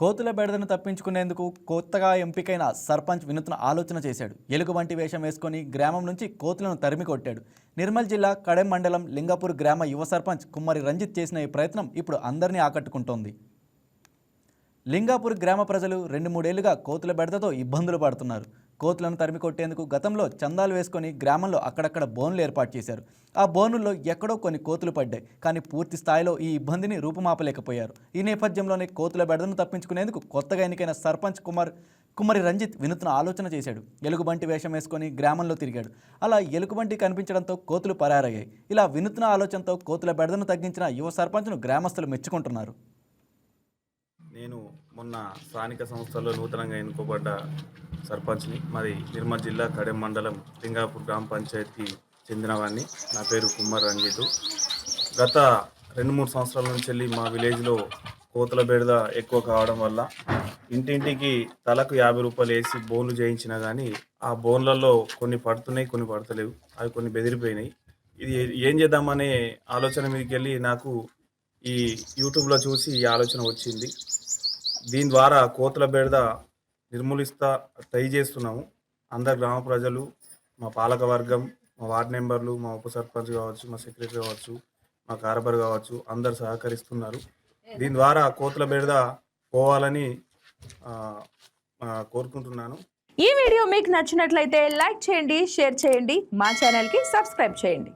కోతుల బెడదను తప్పించుకునేందుకు కొత్తగా ఎంపికైన సర్పంచ్ వినూత్న ఆలోచన చేశాడు. ఎలుగు వంటి వేషం వేసుకొని గ్రామం నుంచి కోతులను తరిమి కొట్టాడు. నిర్మల్ జిల్లా కడెం మండలం లింగాపూర్ గ్రామ యువ సర్పంచ్ కుమ్మరి రంజిత్ చేసిన ఈ ప్రయత్నం ఇప్పుడు అందరినీ ఆకట్టుకుంటోంది. లింగాపూర్ గ్రామ ప్రజలు రెండు మూడేళ్ళుగా కోతుల బెడదతో ఇబ్బందులు పడుతున్నారు. కోతులను తరిమి కొట్టేందుకు గతంలో చందాలు వేసుకొని గ్రామంలో అక్కడక్కడ బోన్లు ఏర్పాటు చేశారు. ఆ బోనుల్లో ఎక్కడో కొన్ని కోతులు పడ్డాయి కానీ పూర్తి స్థాయిలో ఈ ఇబ్బందిని రూపుమాపలేకపోయారు. ఈ నేపథ్యంలోనే కోతుల బెడదను తప్పించుకునేందుకు కొత్తగా ఎన్నికైన సర్పంచ్ కుమార్ కుమ్మరి రంజిత్ వినూత్న ఆలోచన చేశాడు. ఎలుగుబంటి వేషం వేసుకొని గ్రామంలో తిరిగాడు. అలా ఎలుగుబంటి కనిపించడంతో కోతులు పరారయ్యాయి. ఇలా వినూత్న ఆలోచనతో కోతుల బెడదను తగ్గించిన యువ సర్పంచ్ను గ్రామస్తులు మెచ్చుకుంటున్నారు. నేను మొన్న స్థానిక సంస్థల్లో నూతనంగా ఎన్నుకోబడ్డ సర్పంచ్ని మరి నిర్మల్ జిల్లా కడెం మండలం లింగాపూర్ గ్రామ పంచాయతీకి చెందినవాడిని నా పేరు కుమార్ రంజితు గత రెండు మూడు సంవత్సరాల నుంచి వెళ్ళి మా విలేజ్లో కోతుల బెడద ఎక్కువ కావడం వల్ల ఇంటింటికి తలకు యాభై రూపాయలు వేసి బోన్లు చేయించినా కానీ ఆ బోన్లలో కొన్ని పడుతున్నాయి కొన్ని పడతలేవు. అవి కొన్ని బెదిరిపోయినాయి. ఇది ఏం చేద్దామనే ఆలోచన మీదకి వెళ్ళి నాకు ఈ యూట్యూబ్లో చూసి ఈ ఆలోచన వచ్చింది. దీని ద్వారా కోతుల బెడద నిర్మూలిస్తా ట్రై చేస్తున్నాము. అందరు గ్రామ ప్రజలు మా పాలక వర్గం మా వార్డ్ మెంబర్లు మా ఉప సర్పంచ్ కావచ్చు మా సెక్రటరీ కావచ్చు మా కార్బర్ కావచ్చు అందరు సహకరిస్తున్నారు. దీని ద్వారా కోతుల బెడద పోవాలని కోరుకుంటున్నాను. ఈ వీడియో మీకు నచ్చినట్లయితే లైక్ చేయండి షేర్ చేయండి మా ఛానల్కి సబ్స్క్రైబ్ చేయండి.